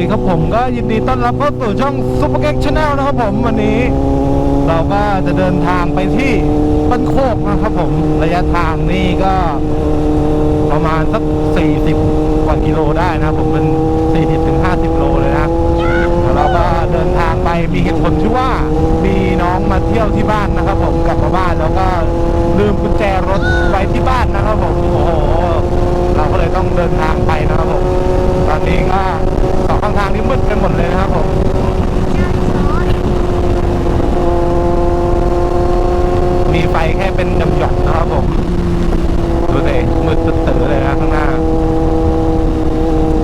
ดีครับผมก็ยินดีต้อนรับเข้าสู่ช่องซุปเปอร์เก็กชาแนลนะครับผมวันนี้ เราก็จะเดินทางไปที่บ้านโคกนะครับผมระยะทางนี่ก็ประมาณสัก 40 กว่ากิโลได้นะผมเป็น 40ถึง50 โลเลยนะแล้วเราก็เดินทางไปมีเหตุผลที่ว่ามีน้องมาเที่ยวที่บ้านนะครับ ผมกลับมาบ้านแล้วก็ลืมกุญแจรถไว้ที่บ้านนะครับผมโอ้โหเราก็เลยต้องเดินทางไปนะครับผมตอนนี้ก็สองางทางนี่มืดไปหมดเลยนะครับผมมีไฟแค่เป็นหย่อมๆนะครับผมดูสิมืดตื่อเลยนะข้างหน้า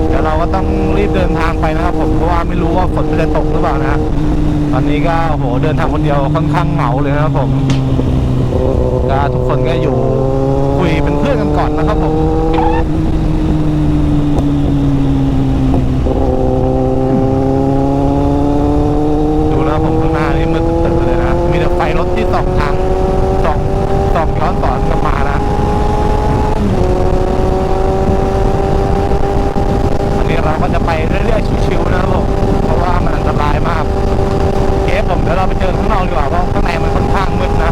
เดี๋ยวเราก็ต้องรีบเดินทางไปนะครับผมเพราะว่าไม่รู้ว่าฝนจะตกหรือเปล่านะตอนนี้ก็โอ้โหเดินทางคนเดียวค่อนข้างเหงาเลยนะครับผมก็ทุกคนก็อยู่คุยเป็นเพื่อนกันก่อนนะครับผม ดูนะผมข้างหน้านี่มืดตึ๊ดๆเลยนะ มีแต่ไฟรถที่สองทางสองสองย้อนสอนกลับมานะ อันนี้เราก็จะไปเรื่อยๆชิวๆนะครับผม เพราะว่ามันอันตรายมากโอเคผมเดี๋ยวเราไปเจอข้างนอกดีกว่าเพราะข้างในมันค่อนข้างมืดนะ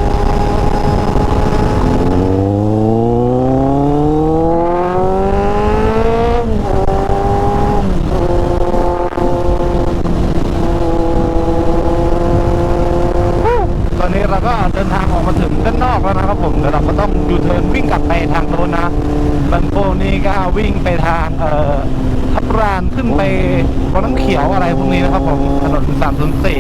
ตอนนี้เราก็เดินทางออกมาถึงด้านนอกแล้วนะครับผมเดี๋ยวเราก็ ต้องยูเทิร์นวิ่งกลับไปทางโน้นนะบันโกนี่ก็วิ่งไปทางเอ่อทับรานขึ้นไปวังน้ำเขียวอะไรพวกนี้นะครับผมถนนสามศูนย์สี่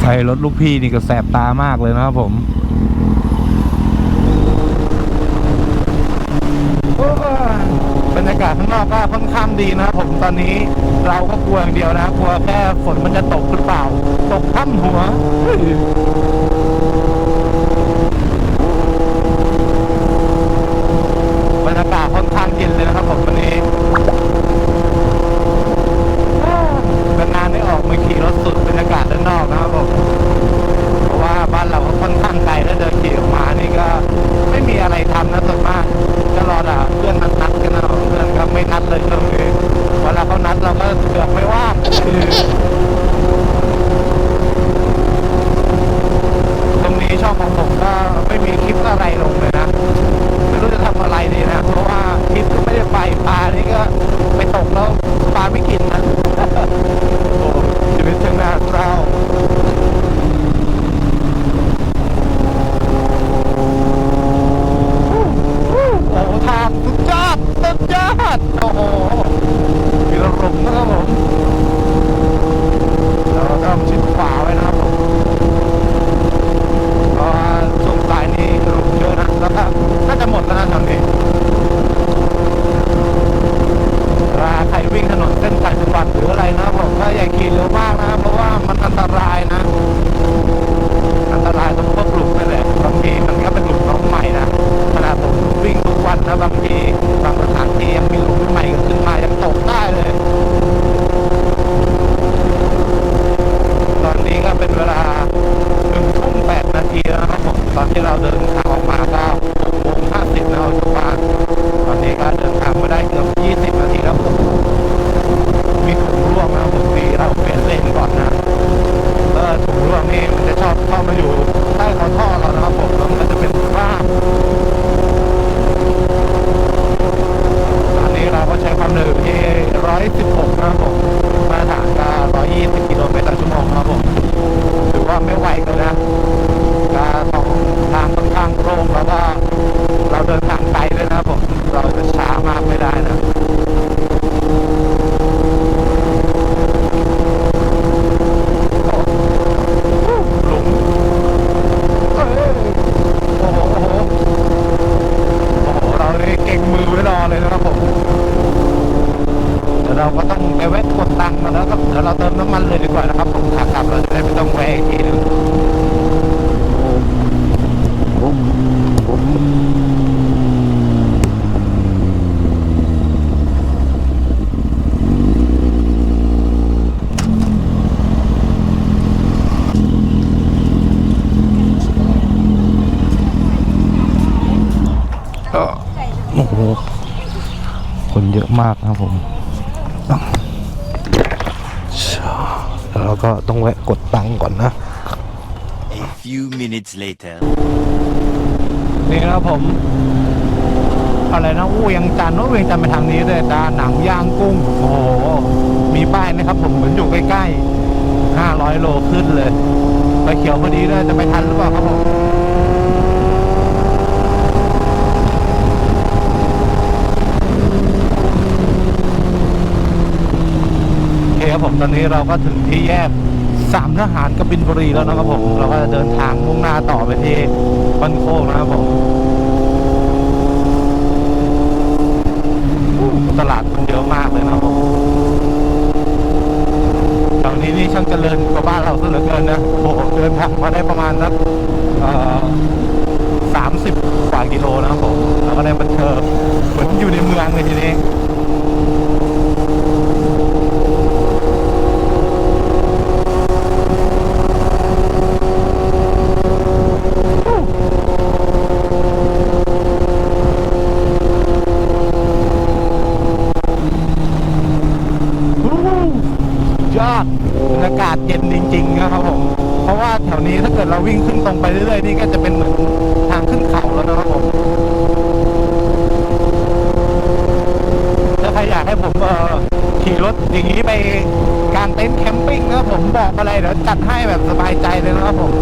ไฟรถลูกพี่นี่ก็แสบตามากเลยนะครับผม บรรยากาศข้างนอกก็ค่อนข้างดีนะครับผมตอนนี้เราก็กลัวอย่างเดียวนะกลัวแค่ฝนมันจะตกหรือเปล่า ตกท่ำหัวบรรยากาศค่อนข้างเย็นเลยนะครับผมวันนี้นานๆได้ออกมาขี่รถสุดบรรยากาศด้านนอกนะครับผม เพราะว่าบ้านเราก็ค่อนข้างไกลถ้าเดินขี่ออกมานี่ก็ไม่มีอะไรทำนะส่วนมากก็รอด่าเพื่อนนัดนัดกันนะเพื่อนก็ไม่นัดเลยช่วงนี้เวลาเขานัดเราก็เสือกไม่ว่างคือตรงนี้ช่องของผมก็ไม่มีคลิปอะไรลงเลยนะไม่รู้จะทำอะไรดีนะ เพราะว่าคลิปก็ไม่ได้ไปปลานี่ก็ไปตกแล้วปลาไม่กินนะ โอ้ชีวิตช่างน่าเศร้า โอ้โหทางสุดยอดสุดยอดโอ้โหมีระลมนะครับผมแล้วก็ต้องชิดขวาไว้นะครับผมเพราะว่าช่วงสายนี้ลมเยอะนะแล้วก็น่าจะหมดแล้วนะทางนี้ถ้าใครวิ่งถนนเส้นต่างจังหวัดหรืออะไรนะครับผมก็ อย่าขี่เร็วมากนะเพราะว่ามันอันตรายนะ อันตรายตรงพวกหลุมนั่นแหละบางทีมันก็เป็นหลุมน้องใหม่นะขนาดผมวิ่งทุกวันนะบางทีบางสถานที่ยังมีหลุมใหม่ก็ขึ้นมายังตกได้เลย ตอนนี้ก็เป็นเวลาหนึ่งทุ่มแปดนาทีแล้วนะครับผมตอนที่เราเดินทางออกมาก็หกโมงห้าสิบแล้วทุกบ้านตอนนี้ก็เดินทางมาได้เกือบยี่สิบนาทีแล้วผมมีถุงร่วงนะผมมีเราเปลี่ยนเลนก่อนนะ เออถุงร่วงนี่มันจะชอบเข้ามาอยู่ใต้คอท่อเรานะครับผมแล้วมันจะเป็นคราบตอนนี้เราก็ใช้ความเร็วที่ 116 นะครับผมมาตรฐานก็120 กิโลเมตรต่อชั่วโมงครับผมถือว่าไม่ไหวเลยนะก็ต้องทางค่อนข้างโล่งแล้วก็เราเดินทางไกลเลยนะครับผม เราจะช้ามากไม่ได้นะ หลุมเอ้ยโอ้โห โอ้โห โอ้โห เราเลยเก่งมือไว้รอเลยนะครับผม เดี๋ยวเราก็ต้องไปแวะกดตังค์มาแล้วก็เดี๋ยวเราเติมน้ำมันเลยดีกว่านะครับผมขากลับเราจะได้ไม่ต้องแวะอีกทีหนึง เอ่อโอ้โห คนเยอะ มากนะครับผมแล้วเราก็ต้องแวะกดตังค์ก่อนนะ A few minutes later. นี่นะครับผม อะไรนะอู้เวียงจันทร์อู้เวียงจันทร์ไปทางนี้เลยจ้าหนังย่างกุ้ง โอ้โห มีป้ายนะครับผมเหมือนอยู่ใกล้ๆห้าร้อยโลขึ้นเลยไปเขียวพอดีเลยจะไปทันหรือเปล่าครับผม โอเคครับผม ตอนนี้เราก็ถึงที่แยกสามทหารกบินบุรีแล้วนะครับผม เราก็จะเดินทางมุ่งหน้าต่อไปที่บ้านโคกนะครับผมตลาดคนเยอะมากเลยนะครับผมแถวนี้นี่ช่างเจริญกว่าบ้านเราซะเหลือเกินนะโอ้โหเดินทางมาได้ประมาณสักสามสิบกว่ากิโลนะครับผม แล้วก็ได้บันเทิงเหมือนอยู่ในเมืองเลยทีนี้ วู้ยอดบรรยากาศเย็นจริงๆนะครับผม เพราะว่าแถวนี้ถ้า เราวิ่งขึ้นตรงไปเรื่อยๆนี่ก็จะเป็นเหมือนทางขึ้นเขาแล้วนะครับผมถ้าใครอยากให้ผมเอ่อขี่รถอย่างนี้ไปการเต็นท์แคมปิ้งนะครับผมบอกอะไรเดี๋ยวจัดให้แบบสบายใจเลยนะครับผม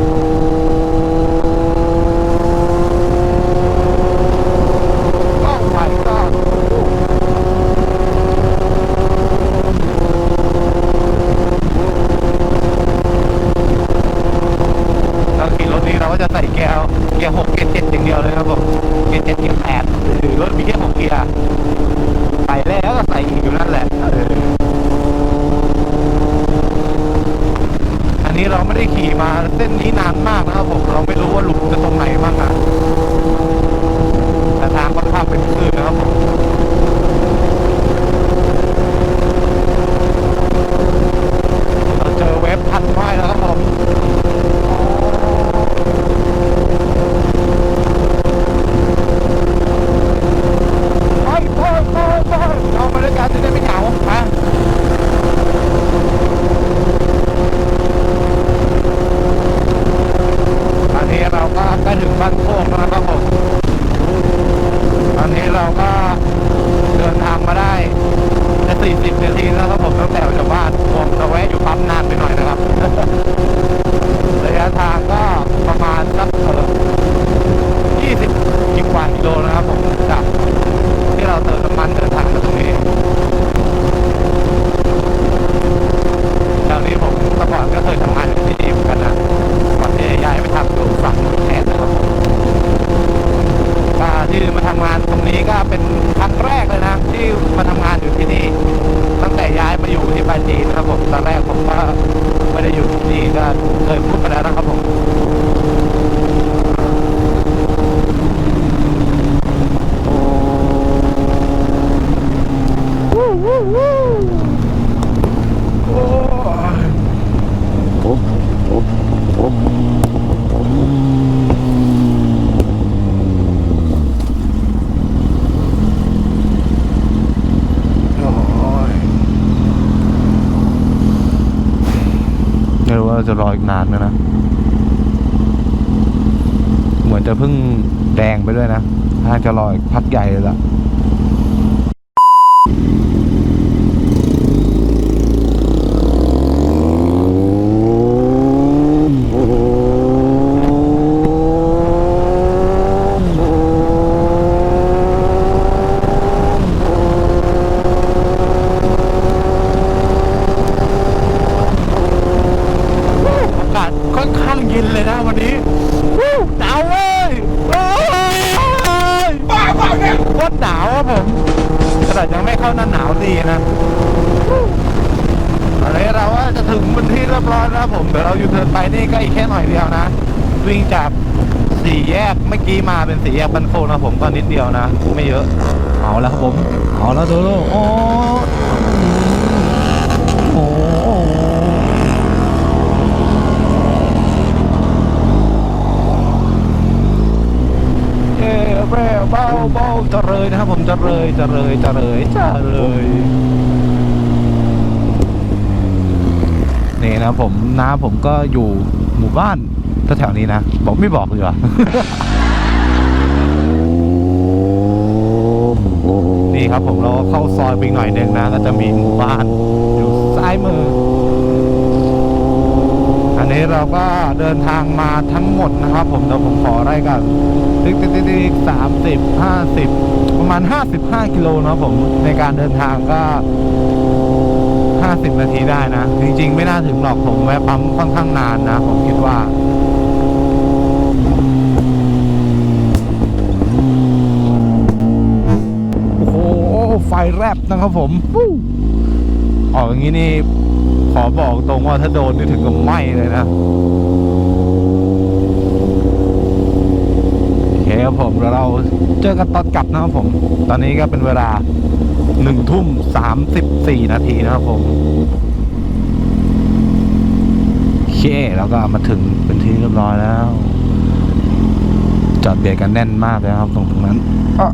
ก็ไปก็ เราขี่รถนี้เราก็จะใส่เกียร์ เกียร์หกเกียร์เจ็ดอย่างเดียวเลยครับผมเกียร์เจ็ดเกียร์แปดหรือรถมีแค่หกเกียร์ใส่แล้วก็ใส่อีกอยู่นั่นแหละอออันนี้เราไม่ได้ขี่มาเส้นนี้นานมากนะครับผมเราไม่รู้ว่าหลุมจะตรงไหนบ้างนะแต่ทางค่อนข้างเป็นคลื่นนะครับผมเราเจอเว็บพันไม้แล้วครับผม ไปไปไปไปเราบรรยากาศจะได้ไม่เหงาฮะตอนนี้เราก็ใกล้ถึงบ้านโคกแล้วนะครับผม ตอนนี้เราก็เดินทางมาได้จะ40นาทีแล้วครับผมตั้งแต่ออกจากบ้านผมจะแวะอยู่ปั๊มนานไปหน่อยนะครับ ระยะทางก็ประมาณสักเออ20กิกว่ากิโลนะครับผมจากที่เราเติมน้ำมันเดินทางมาตรงนี้แถวนี้ผมแต่ก่อนก็เคยทำงานอยู่ที่นี่เหมือนกันนะก่อนที่จะย้ายไปทำอยู่ฝั่งนู้นแทนนะครับผมก็ที่มาทำงานตรงนี้ก็เป็นครั้งแรกเลยนะที่มาทำงานอยู่ที่นี่ ตั้งแต่ย้ายมาอยู่ที่ปาจีนนะครับผมตอนแรกผมก็ไม่ได้อยู่ที่นี่ก็เคยพูดไปแล้วนะครับผม โอ้ยโอ้ย ราจะรออีกนานไหมนะ เหมือนจะเพิ่งแดงไปด้วยนะน่าจะรออีกพักใหญ่เลยล่ะ อากาศค่อนข้างเย็นเลยนะวันนี้วู้หนาวเว้ยโอ้ยบ้าเปล่าเนี่ยว่าหนาว ครับผมขนาดยังไม่เข้าหน้าหนาวดีนะตอนนี้เราว่าจะถึงบนที่เรียบร้อยแล้วผมเดี๋ยวเราอยู่เทินไปนี่ก็อีกแค่หน่อยเดียวนะ วิ่งจากสี่แยกเมื่อกี้มาเป็นสี่แยกบันโคนะผมก็นิดเดียวนะ ไม่เยอะ เอาแล้วครับผม เอาแล้วดูดูโอ้โห เย่เร่เบา เบาจะเลยนะครับผม จะเลยจะเลยจะเลยจะเลยนี่นะผมน้าผมก็อยู่หมู่บ้านแถวนี้นะ บอกไม่บอกเลยว่ะนี่ครับผมเราเข้าซอยไปหน่อยนึงนะ ก็จะมีหมู่บ้านอยู่ซ้ายมือ นนี้เราก็เดินทางมาทั้งหมดนะครับ ผมเดี๋ยวผมขอไล่กันติ๊กติ๊กติ๊กติ๊กสามสิบห้าสิบประมาณห้าสิบห้ากิโลนะผมในการเดินทางก็ห้าสิบนาทีได้นะ จริง ๆ ไม่น่าถึงหรอกผมแวะปั๊มค่อนข้างนานนะ ผมคิดว่าโอ้โหไฟแรบนะครับผมฟู้ออกอย่างนี้นี่ ขอบอกตรงว่าถ้าโดนนี่ถึงกับไหม้เลยนะโอเคครับผมแล้วเราเจอกันตอนกลับนะครับผม ตอนนี้ก็เป็นเวลาหนึ่งทุ่มสามสิบสี่นาทีนะครับผมโอเคแล้วก็มาถึงเป็นที่เรียบร้อยแล้ว จอดเบียดกันแน่นมากเลยครับตรงตรงนั้นอะ